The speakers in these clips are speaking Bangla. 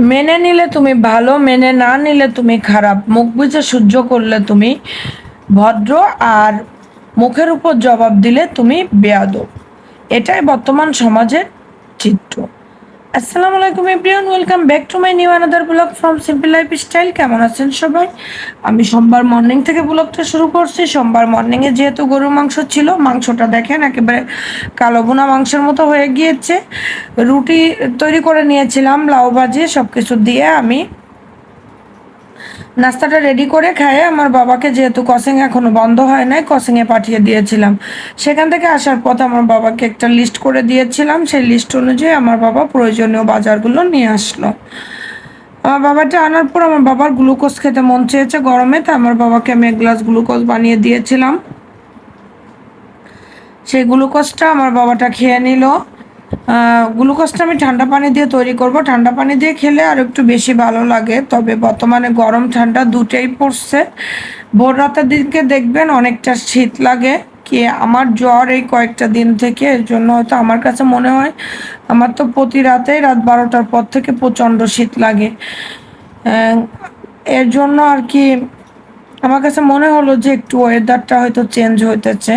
মেনে নিলে তুমি ভালো, মেনে না নিলে তুমি খারাপ। মুখ বুঝে সহ্য করলে তুমি ভদ্র আর মুখের উপর জবাব দিলে তুমি বেয়াদব। এটাই বর্তমান সমাজের চিত্র। আসসালামু আলাইকুম everyone, welcome back to my new another blog from simple lifestyle. কেমন আছেন সবাই? আমি সোমবার মর্নিং থেকে ব্লগটা শুরু করছি। সোমবার মর্নিংয়ে যেহেতু গরুর মাংস ছিল, মাংসটা দেখেন একেবারে কালো বোনা মাংসের মতো হয়ে গিয়েছে। রুটি তৈরি করে নিয়েছিলাম, লাউ ভাজি সব কিছু দিয়ে আমি। নাস্তাটা রেডি করে খাইয়ে আমার বাবাকে যেহেতু কসিং এখনও বন্ধ হয় নাই কসিংয়ে পাঠিয়ে দিয়েছিলাম। সেখান থেকে আসার পথ আমার বাবাকে একটা লিস্ট করে দিয়েছিলাম। সেই লিস্ট অনুযায়ী আমার বাবা প্রয়োজনীয় বাজারগুলো নিয়ে আসলো। আমার বাবাটা আনার পর আমার বাবার গ্লুকোজ খেতে মন চেয়েছে গরমে তা আমার বাবাকে আমি এক গ্লাস গ্লুকোজ বানিয়ে দিয়েছিলাম। সেই গ্লুকোজটা আমার বাবাটা খেয়ে নিল। গ্লুকোজটা আমি ঠান্ডা পানি দিয়ে তৈরি করব। ঠান্ডা পানি দিয়ে খেলে আর একটু বেশি ভালো লাগে। তবে বর্তমানে গরম ঠান্ডা দুটোই পড়ছে। ভোর রাতের দিকে দেখবেন অনেকটা শীত লাগে। কি আমার জ্বর এই কয়েকটা দিন থেকে, এর জন্য হয়তো আমার কাছে মনে হয় আমার তো প্রতি রাতেই রাত বারোটার পর থেকে প্রচণ্ড শীত লাগে। এর জন্য আর কি আমার কাছে মনে হলো যে একটু ওয়েদারটা হয়তো চেঞ্জ হইতেছে।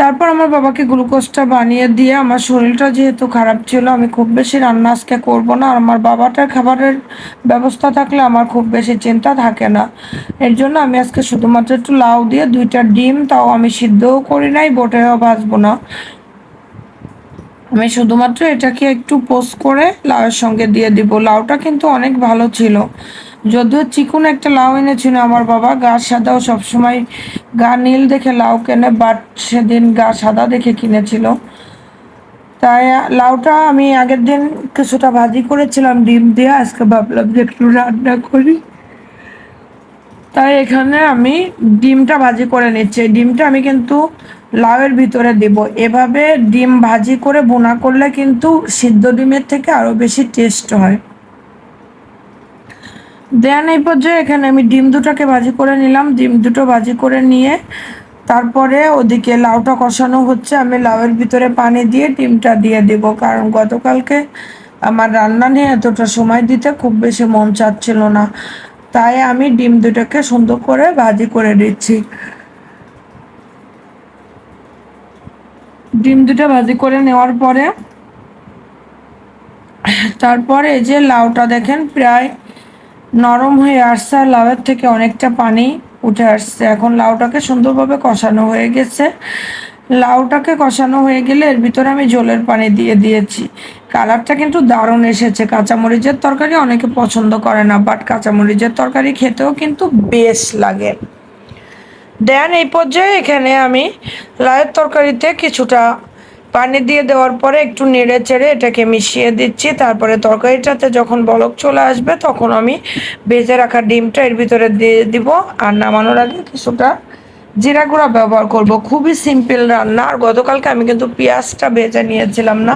তারপর আমার বাবাকে গ্লুকোজটা বানিয়ে দিয়ে আমার শরীরটা যেহেতু খারাপ ছিল, আমি খুব বেশি রান্না আজকে করব না। আর আমার বাবাটার খাবারের ব্যবস্থা থাকলে আমার খুব বেশি চিন্তা থাকে না। এর জন্য আমি আজকে শুধুমাত্র একটু লাউ দিয়ে দুইটা ডিম, তাও আমি সিদ্ধও করি নাই, বোটেও ভাজবো না। আমি শুধুমাত্র এটাকে একটু পোস্ট করে লাউয়ের সঙ্গে দিয়ে দিব। লাউটা কিন্তু অনেক ভালো ছিল। যদিও চিকুন একটা লাউ এনেছিল আমার বাবা, গা সাদাও সবসময় গা নীল দেখে লাউ কেনে বাট সেদিন গা সাদা দেখে কিনেছিল। তাই লাউটা আমি আগের দিন কিছুটা ভাজি করেছিলাম, ডিম দিয়ে আজকে ভাবলাম যে একটু রান্না করি। তাই এখানে আমি ডিমটা ভাজি করে নিচ্ছি। ডিমটা আমি কিন্তু লাউয়ের ভিতরে দেব। এভাবে ডিম ভাজি করে বোনা করলে কিন্তু সিদ্ধ ডিমের থেকে আরও বেশি টেস্ট হয়। দেন এই পর্যায়ে, এখানে আমি ডিম দুটাকে ভাজি করে নিলাম। ডিম দুটো ভাজি করে নিয়ে তারপরে ওদিকে লাউটা কষানো হচ্ছে। আমি লাউয়ের ভিতরে পানি দিয়ে ডিমটা দিয়ে দেব, কারণ গতকালকে আমার রান্না নিয়ে এতটা সময় দিতে খুব বেশি মন চাচ্ছিল না। তাই আমি ডিম দুটাকে সুন্দর করে ভাজি করে দিচ্ছি ডিম দুটো ভাজি করে নেওয়ার পরে, তারপরে যে লাউটা দেখেন, প্রায় নরম হয়ে আসছে আর লাউয়ের থেকে অনেকটা পানি উঠে আসছে। এখন লাউটাকে সুন্দরভাবে কষানো হয়ে গেছে। লাউটাকে কষানো হয়ে গেলে এর ভিতরে আমি জলের পানি দিয়ে দিয়েছি। কালারটা কিন্তু দারুণ এসেছে। কাঁচামরিচের তরকারি অনেকে পছন্দ করে না বাট কাঁচামরিচের তরকারি খেতেও কিন্তু বেশ লাগে। দেন এই পর্যায়ে এখানে আমি লাউয়ের তরকারিতে কিছুটা পানি দিয়ে দেওয়ার পরে একটু নেড়ে চেড়ে এটাকে মিশিয়ে দিচ্ছি। তারপরে তরকারিটাতে যখন বলক চলে আসবে, তখন আমি ভেজে রাখা ডিমটা এর ভিতরে দিয়ে দিব। আর নামানোর আগে কিছুটা জিরা গুঁড়া ব্যবহার করব। খুবই সিম্পল রান্না। আর গতকালকে আমি কিন্তু পেঁয়াজটা ভেজে নিয়েছিলাম না।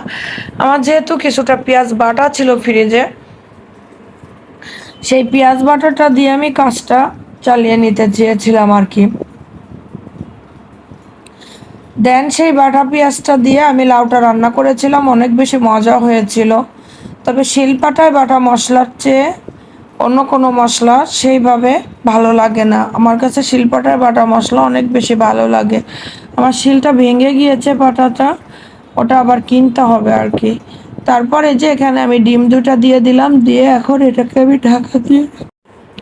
আমার যেহেতু কিছুটা পেঁয়াজ বাটা ছিল ফ্রিজে, সেই পেঁয়াজ বাটাটা দিয়ে আমি কাজটা চালিয়ে নিতে চেয়েছিলাম আর কি। দেন সেই বাটা পেঁয়াজটা দিয়ে আমি লাউটা রান্না করেছিলাম, অনেক বেশি মজা হয়েছিল। তবে শিলপাটায় বাটা মশলার চেয়ে অন্য কোনো মশলা সেইভাবে ভালো লাগে না। আমার কাছে শিলপাটায় বাটা মশলা অনেক বেশি ভালো লাগে। আমার শিলটা ভেঙে গিয়েছে পাটাটা ওটা আবার কিনতে হবে আর কি। তারপরে যে এখানে আমি ডিম দুটা দিয়ে দিলাম, দিয়ে এখন এটাকে আমি ঢাকা দিয়ে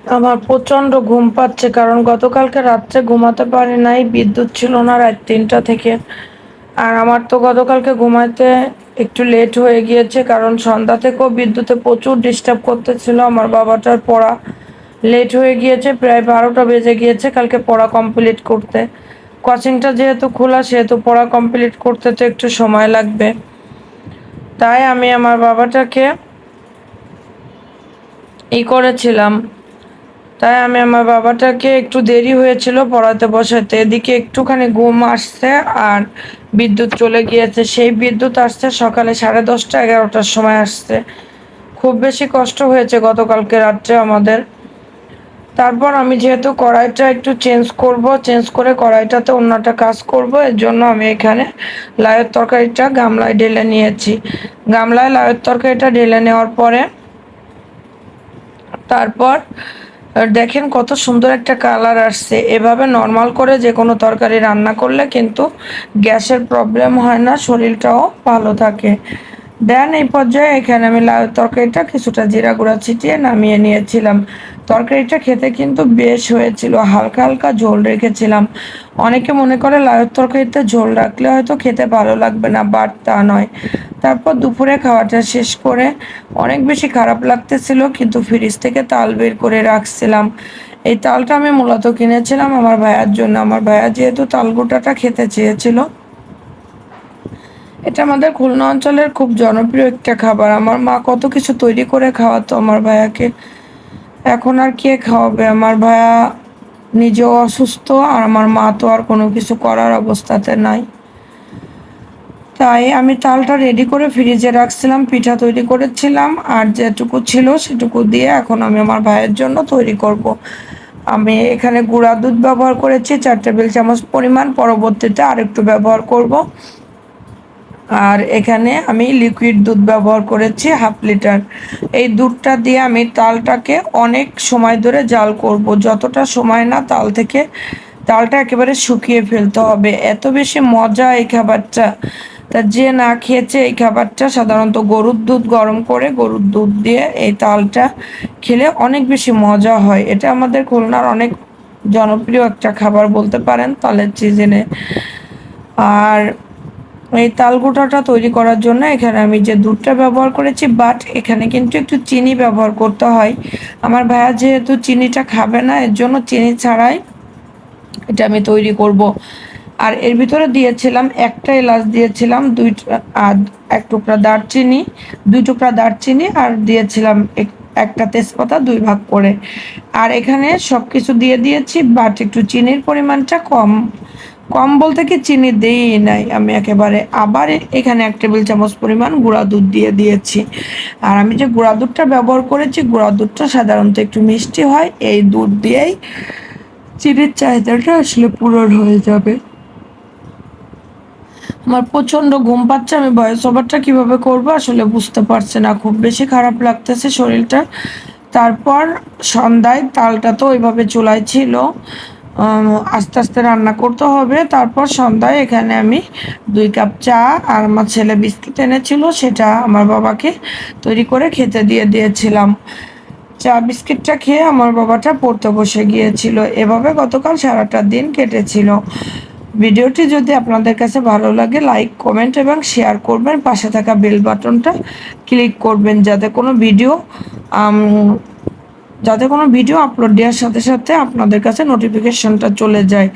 আমার প্রচণ্ড ঘুম পাচ্ছে, কারণ গতকালকে রাত্রে ঘুমাতে পারি নাই, বিদ্যুৎ ছিল না রাত তিনটা থেকে। আর আমার তো গতকালকে ঘুমাতে একটু লেট হয়ে গিয়েছে, কারণ সন্ধ্যা থেকেও বিদ্যুতে প্রচুর ডিস্টার্ব করতেছিল। আমার বাবাটার পড়া লেট হয়ে গিয়েছে, প্রায় বারোটা বেজে গিয়েছে কালকে পড়া কমপ্লিট করতে। কোচিংটা যেহেতু খোলা, সেহেতু পড়া কমপ্লিট করতে তো একটু সময় লাগবে। তাই আমি আমার বাবাটাকে ই করেছিলাম। তাই আমি আমার বাবাটাকে একটু দেরি হয়েছিল পড়াতে বসাতে। এদিকে একটুখানি ঘুম আসছে আর বিদ্যুৎ চলে গিয়েছে। সেই বিদ্যুৎ আসছে সকালে সাড়ে দশটা এগারোটার সময় আসছে। খুব বেশি কষ্ট হয়েছে গতকালকে রাত্রে আমাদের। তারপর আমি যেহেতু কড়াইটা একটু চেঞ্জ করব, চেঞ্জ করে কড়াইটাতে অন্যটা কাজ করব, এর জন্য আমি এখানে লাউয়ের তরকারিটা গামলায় ঢেলে নিয়েছি। গামলায় লাউয়ের তরকারিটা ঢেলে নেওয়ার পরে তারপর দেখেন কত সুন্দর একটা কালার আসছে। এভাবে নর্মাল করে যে কোনো তরকারি রান্না করলে কিন্তু গ্যাসের প্রবলেম হয় না, শরীরটাও ভালো থাকে। দেন এই পর্যায়ে এখানে আমি লাউ তরকারিটা কিছুটা জিরা গুঁড়া ছিটিয়ে নামিয়ে নিয়েছিলাম। তরকারিটা খেতে কিন্তু বেশ হয়েছিল, হালকা হালকা ঝোল রেখেছিলাম। অনেকে মনে করে লাউয়ের তরকারিতে ঝোল রাখলে হয়তো খেতে ভালো লাগবে না, বাট তা নয়। তারপর দুপুরে খাওয়াটা শেষ করে অনেক বেশি খারাপ লাগতেছিল, কিন্তু ফ্রিজ থেকে তাল বের করে রাখছিলাম। এই তালটা আমি মূলত কিনেছিলাম আমার ভাইয়ার জন্য। আমার ভাইয়া যেহেতু তালগোটাটা খেতে চেয়েছিল, এটা আমাদের খুলনা অঞ্চলের খুব জনপ্রিয় একটা খাবার। আমার মা কত কিছু তৈরি করে খাওয়াতো আমার ভাইয়াকে। এখন আর কে খাওয়াবে? আমার ভাইয়া নিজেও অসুস্থ, আর আমার মা তো আর কোনো কিছু করার অবস্থাতে নাই। তাই আমি তালটা রেডি করে ফ্রিজে রাখছিলাম, পিঠা তৈরি করেছিলাম, আর যেটুকু ছিল সেটুকু দিয়ে এখন আমি আমার ভাইয়ের জন্য তৈরি করব। আমি এখানে গুঁড়া দুধ ব্যবহার করেছি, চার টেবিল চামচ পরিমাণ, পরবর্তীতে আরেকটু ব্যবহার করব। আর এখানে আমি লিকুইড দুধ ব্যবহার করেছি হাফ লিটার এই দুধটা দিয়ে আমি তালটাকে অনেক সময় ধরে জাল করব। যতটা সময় না তাল থেকে তালটা একেবারে শুকিয়ে ফেলতে হবে। এত বেশি মজা এই খাবারটা। তা যে না খেয়েছে এই খাবারটা, সাধারণত গরুর দুধ গরম করে গরুর দুধ দিয়ে এই তালটা খেলে অনেক বেশি মজা হয়। এটা আমাদের খুলনার অনেক জনপ্রিয় একটা খাবার বলতে পারেন তালের সিজনে আর এই তালগোটাটা তৈরি করার জন্য এখানে আমি যে দুধটা ব্যবহার করেছি, বাট এখানে কিন্তু একটু চিনি ব্যবহার করতে হয়। আমার ভাইয়া যেহেতু চিনিটা খাবে না, এর জন্য চিনি ছাড়াই এটা আমি তৈরি করব। আর এর ভিতরে দিয়েছিলাম একটা এলাচ, দিয়েছিলাম দুই এক টুকরা দারচিনি, দুই টুকরা দারচিনি আর দিয়েছিলাম একটা তেজপাতা দুই ভাগ করে। আর এখানে সব কিছু দিয়ে দিয়েছি বাট একটু চিনির পরিমাণটা কম। কম বলতে কি চিনি দেই নাই, আমি একেবারে। আবার এখানে এক টেবিল চামচ পরিমাণ গুঁড়া দুধ দিয়ে দিয়েছি। আর আমি যে গুঁড়া দুধটা ব্যবহার করেছি, গুঁড়া দুধটা সাধারণত একটু মিষ্টি হয়, এই দুধ দিয়েই চিনির চাহিদাটা আসলে পূরণ হয়ে যাবে। আমার প্রচণ্ড ঘুম পাচ্ছে, আমি ভয়েস ওভারটা কীভাবে করব আসলে বুঝতে পারছি না। খুব বেশি খারাপ লাগতেছে শরীরটা। তারপর সন্ধ্যায় তালটা তো ওইভাবে চুলায় ছিল। আস্তে আস্তে রান্না করতে হবে। তারপর সন্ধ্যায় এখানে আমি দুই কাপ চা আর আমার ছেলে বিস্কিট এনেছিল, সেটা আমার বাবাকে তৈরি করে খেতে দিয়ে দিয়েছিলাম। চা বিস্কিটটা খেয়ে আমার বাবাটা পড়তে বসে গিয়েছিল। এভাবে গতকাল সারাটা দিন কেটেছিল। ভিডিওটি যদি আপনাদের কাছে ভালো লাগে লাইক কমেন্ট এবং শেয়ার করবেন। পাশে থাকা বেল বাটনটা ক্লিক করবেন যাতে কোনো ভিডিও যাতে কোনো ভিডিও আপলোড দেওয়ার সাথে সাথে আপনাদের কাছে নোটিফিকেশনটা চলে যায়।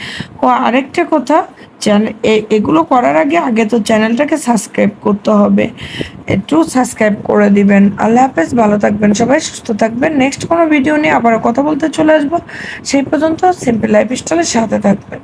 ও, আরেকটা কথা চ্যানেল এগুলো করার আগে আগে তো চ্যানেলটাকে সাবস্ক্রাইব করতে হবে। একটু সাবস্ক্রাইব করে দিবেন। আল্লাহ হাফেজ, ভালো থাকবেন সবাই, সুস্থ থাকবেন। নেক্সট কোনো ভিডিও নিয়ে আবার কথা বলতে চলে আসব। সেই পর্যন্ত সিম্পল লাইফ স্টাইলের সাথে থাকবেন।